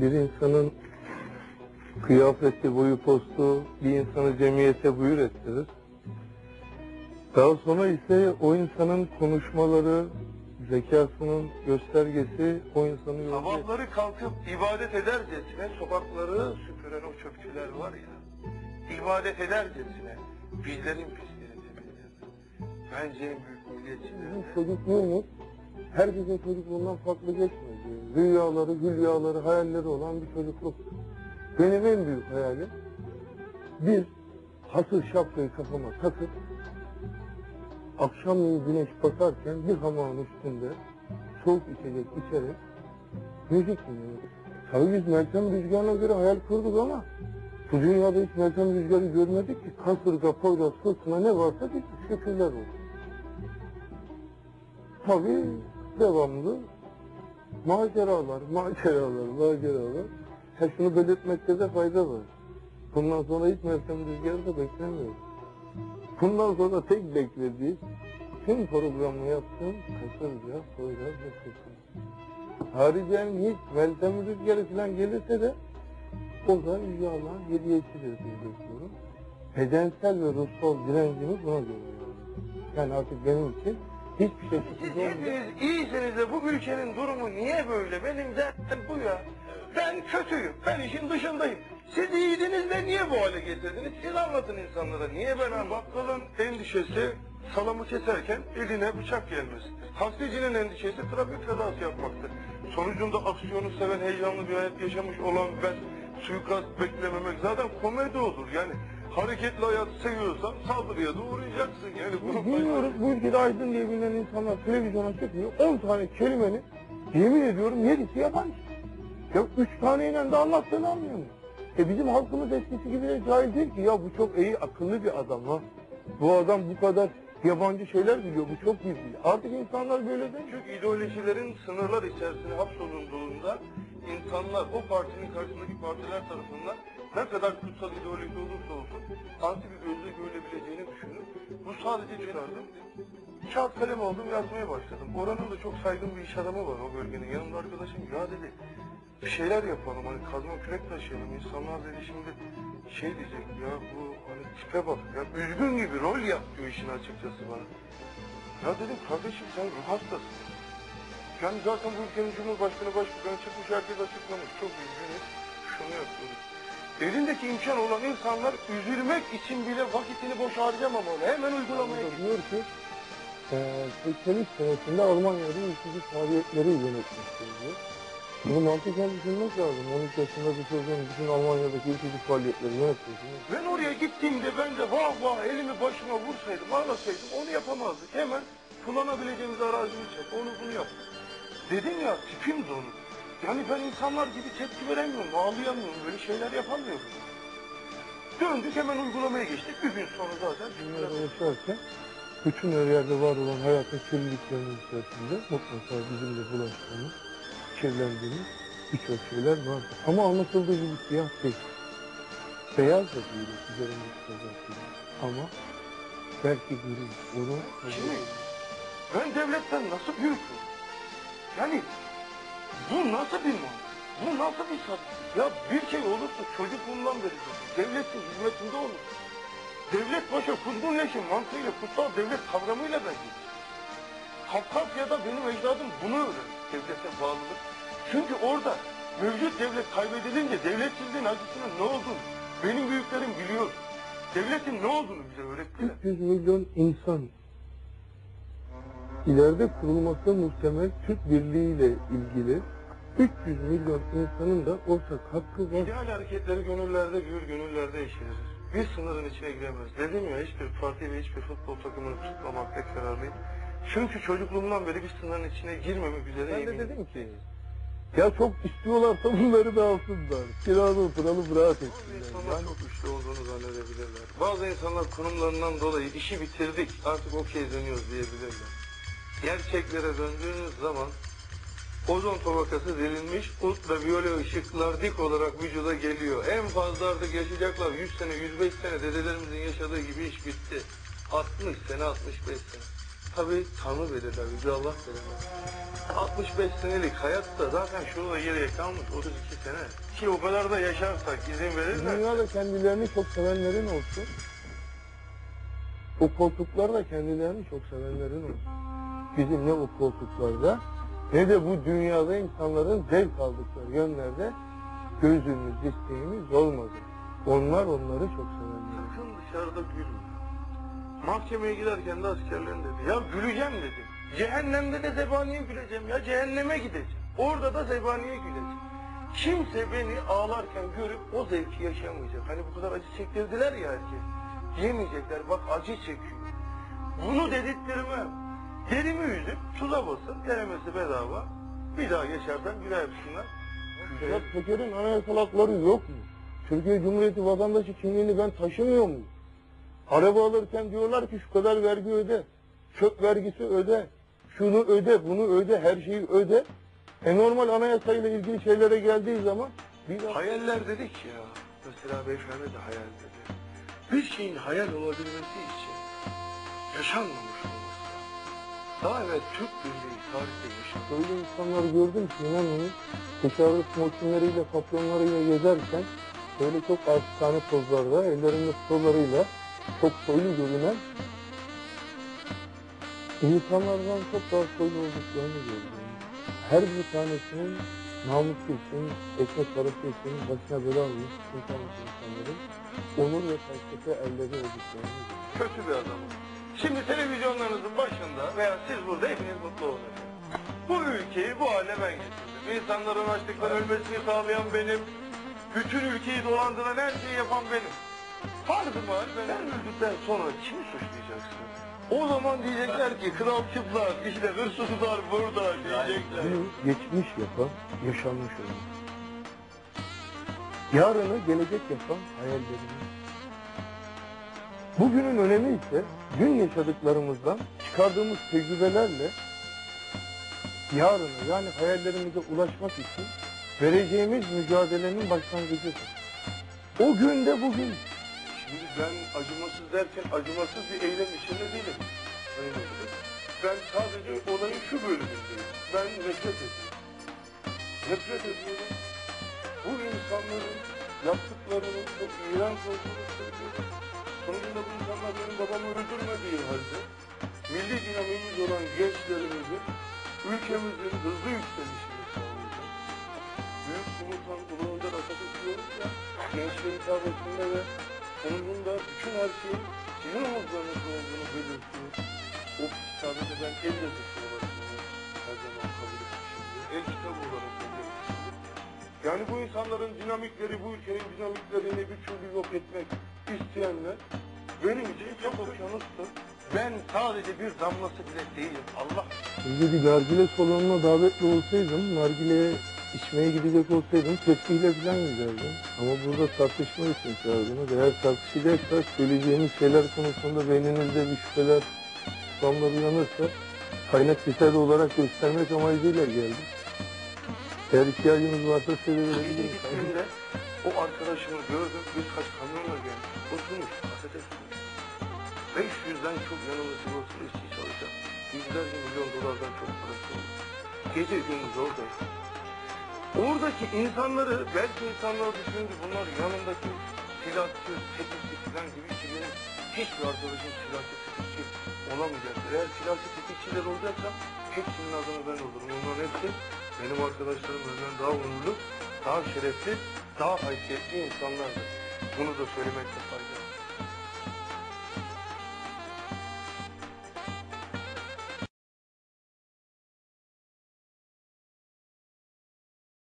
bir insanın kıyafeti, boyu postu bir insanı cemiyete buyur ettirir. Daha sonra ise o insanın konuşmaları, zekasının göstergesi o insanı yolcu. Sabahları kalkıp ibadet edercesine sokakları süpüren o çöpçüler var ya, ibadet edercesine bizlerin pislerini temizler. Bence en büyük Bizim milliyetçiler. çocukluğumuz herkesin çocukluğundan farklı geçmedi. Rüyaları, hülyaları, hayalleri olan bir çocukluk. Benim en büyük hayalim bir hasır şapkayı kafama takıp akşamleyin güneş batarken bir hamağın üstünde soğuk içecek içerek müzik dinliyoruz. Tabii biz Meltem Rüzgarı'na göre hayal kurduk ama bu dünyada hiç Meltem Rüzgar'ı görmedik ki kasırga, poyraz, fırtına ne varsa biz şükürler olsun. Tabii devamlı maceralar, maceralar, maceralar. Ha şunu belirtmekte de fayda var. Bundan sonra hiç Meltem Rüzgar'ı da beklemiyorum. Bundan sonra tek beklediği tüm programı yaptığım Kasırga, Poyraz ve. Haricen hiç Meltem Rüzgar'ı falan gelirse de o da Yüce Allah'ın hediyesidir diye bekliyorum. Bedensel ve ruhsal direncimi buna göre. Yani artık benim için hiçbir şey Siz hepiniz iyisiniz de bu ülkenin durumu niye böyle? Benim derdim bu ya. Ben kötüyüm. Ben işin dışındayım. Siz iyiydiniz de niye bu hale getirdiniz? Siz anlatın insanlara. Niye ben bakkalın endişesi salamı keserken eline bıçak gelmesidir. Taksicinin endişesi trafik kazası yapmaktır. Sonucunda aksiyonu seven heyecanlı bir hayat yaşamış olan ben suikast beklememek zaten komedi olur. Yani hareketli hayat seviyorsan saldırıya da uğrayacaksın. Yani bunu Bilmiyoruz bu ülkede aydın diye bilinen insanlar televizyona çıkmıyor. 10 tane kelimenin yemin ediyorum 7'si yabancı. Ya 3 taneyle de anlattığını anlayamıyor. E bizim halkımız eskisi gibi de cahil değil ki. Ya bu çok iyi akıllı bir adam ha. Bu adam bu kadar yabancı şeyler biliyor. Bu çok biliyor. Artık insanlar böyle değil. Çünkü ideolojilerin sınırlar içerisine hapsolunduğunda insanlar o partinin karşısındaki partiler tarafından ne kadar kutsal ideoloji olursa olsun anti bir gözle görülebileceğini düşünüp bu sadece çıkardım. Kağıt kalem aldım yazmaya başladım. Oranın da çok saygın bir iş adamı var o bölgenin. Yanımda arkadaşım ya dedi bir şeyler yapalım hani kazma kürek taşıyalım. İnsanlar dedi şimdi şey diyecek ya bu hani tipe bak ya üzgün gibi rol yap diyor işin açıkçası bana. Ya dedim kardeşim sen ruh hastasın. Yani zaten bu ülkenin Cumhurbaşkanı Başbakanı çıkmış herkes açıklamış. Çok üzgünüz. Şunu yapıyoruz. Elindeki imkan olan insanlar üzülmek için bile vakitini boş harcamamalı. Hemen uygulamaya gidiyor. diyor ki eee 83 senesinde Almanya'da ülkücü faaliyetleri yönetmiştir diyor. Bunu mantıken düşünmek lazım. 13 yaşında bir çocuğun bütün Almanya'daki ülkücü faaliyetleri yönetmesini. Ben oraya gittiğimde ben de vah vah elimi başıma vursaydım, ağlasaydım onu yapamazdık. Hemen kullanabileceğimiz arazimi çek, onu bunu yap. Dedim ya tipim de onu. Yani ben insanlar gibi tepki veremiyorum, ağlayamıyorum, böyle şeyler yapamıyorum. Döndük hemen uygulamaya geçtik. Bir gün sonra zaten Dünyada yaşarken bütün her yerde var olan hayatın kirliliklerinin içerisinde mutlaka bizim de bulaştığımız, kirlendiğimiz birçok şeyler vardır. Ama anlatıldığı gibi siyah değil. Beyaz da değil üzerinde çıkacak gibi. Ama belki gri. Onu Şimdi ben devletten nasıl büyüktüm? Yani bu nasıl bir mal? Bu nasıl bir sat? Ya bir şey olursa çocukluğundan beri devletin hizmetinde olur. Devlet başa kuzgun leşi mantığıyla kutsal devlet kavramıyla geçtim. Kafkasya'da benim ecdadım bunu öğrendi. Devlete bağlılık. Çünkü orada mevcut devlet kaybedilince devletsizliğin acısının ne olduğunu benim büyüklerim biliyor. Devletin ne olduğunu bize öğrettiler. 300 milyon insan ileride kurulması muhtemel Türk Birliği ile ilgili 300 milyon insanın da ortak hakkı var. İdeal hareketleri gönüllerde büyür, gönüllerde yeşerir. Bir sınırın içine giremez. Dedim ya hiçbir parti ve hiçbir futbol takımını kutlamakta kararlıyım. Çünkü çocukluğumdan beri bir sınırın içine girmemek üzere Ben de eminim. dedim ki ya çok istiyorlarsa bunları da alsınlar. Kirada oturalım rahat Bazı etsinler. insanlar Yani çok güçlü olduğunu zannedebilirler. Bazı insanlar konumlarından dolayı işi bitirdik artık okey dönüyoruz diyebilirler. Gerçeklere döndüğünüz zaman ozon tabakası delinmiş, ultraviyole ışıklar dik olarak vücuda geliyor. En fazla artık yaşayacaklar 100 sene, 105 sene dedelerimizin yaşadığı gibi iş bitti. 60 sene, 65 sene. Tabii Tanrı belirler, Yüce Allah belirler. 65 senelik hayatta zaten şurada geriye kalmış 32 sene. Ki o kadar da yaşarsak izin verirler. Dünyada kendilerini çok sevenlerin olsun. O koltuklarda kendilerini çok sevenlerin olsun. Bizim ne o koltuklarda ne de bu dünyada insanların zevk aldıkları yönlerde gözümüz, isteğimiz olmadı. Onlar onları çok sevenler. Sakın dışarıda gülme. Mahkemeye giderken de askerlerin dedi. Ya güleceğim dedim. Cehennemde de zebaniye güleceğim ya. Cehenneme gideceğim. Orada da zebaniye güleceğim. Kimse beni ağlarken görüp o zevki yaşamayacak. Hani bu kadar acı çektirdiler ya herkes. Diyemeyecekler bak acı çekiyor. Bunu dedirttirmem. Derimi yüzüp tuza basıp denemesi bedava. Bir daha geçersen gülersinler. Sedat Peker'in anayasal hakları yok mu? Türkiye Cumhuriyeti vatandaşı kimliğini ben taşımıyor muyum? Araba alırken diyorlar ki şu kadar vergi öde. Çöp vergisi öde. Şunu öde, bunu öde, her şeyi öde. E normal anayasayla ilgili şeylere geldiği zaman bir daha... Hayaller dedik ya. Mesela beyefendi de hayal dedi. Bir şeyin hayal olabilmesi için yaşanmamış lazım. Daha evvel Türk Birliği tarihte yaşandı. Öyle insanlar gördüm ki inanın dışarıda smokinleriyle, papyonlarıyla gezerken böyle çok artistane pozlarda, ellerinde pololarıyla çok soylu görünen insanlardan çok daha soylu olduklarını gördüm. Her bir tanesinin namusu için, ekmek parası için başına bela almış insan insanların onur ve felsefe elleri olduklarını gördüm. Kötü bir adam. Şimdi televizyonlarınızın başında veya siz burada hepiniz mutlu olacaksınız. Bu ülkeyi bu hale ben getirdim. İnsanların açlıktan ölmesini sağlayan benim. Bütün ülkeyi dolandıran her şeyi yapan benim. Farz-ı mahal ben öldükten sonra kimi suçlayacaksın? O zaman diyecekler ki kral çıplak, işte hırsızlar burada diyecekler. Bunu geçmiş yapan, yaşanmış olan. Yarını gelecek yapan hayallerimiz. Bugünün önemi ise dün yaşadıklarımızdan çıkardığımız tecrübelerle yarını yani hayallerimize ulaşmak için vereceğimiz mücadelenin başlangıcıdır. O gün de bugün. Şimdi ben acımasız derken acımasız bir eylem içinde değilim. Ben sadece olayın şu bölümündeyim. Ben nefret ediyorum. Nefret ediyorum. Bu insanların yaptıklarının çok iğrenç olduğunu söylüyorum. Sonucunda bu insanlar benim babamı öldürmediği halde milli dinamimiz olan gençlerimizin ülkemizin hızlı yükselişini sağlayacak. Büyük komutan Ulu Önder Atatürk ya, gençliğin hitabesinde ve sonucunda bütün her şeyin sizin omuzlarınızda olduğunu belirtiyor. O hitabede ben el yazısı olarak her zaman kabul etmişimdir. El kitabı olarak kabul etmişimdir. Yani bu insanların dinamikleri, bu ülkenin dinamiklerini bir türlü yok etmek isteyenler benim için çok okyanustur. Ben sadece bir damlası bile değilim. Allah Şimdi bir nargile salonuna davetli olsaydım, nargileye içmeye gidecek olsaydım tepkiyle falan giderdim. Ama burada tartışma için çağırdınız. Eğer tartışacaksak söyleyeceğimiz şeyler konusunda beyninizde bir şüpheler, şüphamlar uyanırsa kaynak lisede olarak göstermek amacıyla geldim. Eğer ihtiyacınız varsa size o arkadaşımı gördüm, birkaç kamyonla gelmiş. Oturmuş, kasete tutmuş. 500'den çok yanında sigortalı işçi çalışan. Yüzlerce milyon dolardan çok parası oldu. Gece gündüz orada. Oradaki insanları, belki insanlar düşündü bunlar yanındaki silahçı, tetikçi falan gibi ki benim hiçbir arkadaşım silahçı, tetikçi olamayacaktır. Eğer silahçı, tetikçiler olacaksa hepsinin adını ben olurum. Onların hepsi benim arkadaşlarım benden daha onurlu, daha şerefli, daha haysiyetli insanlardır. Bunu da söylemekte fayda.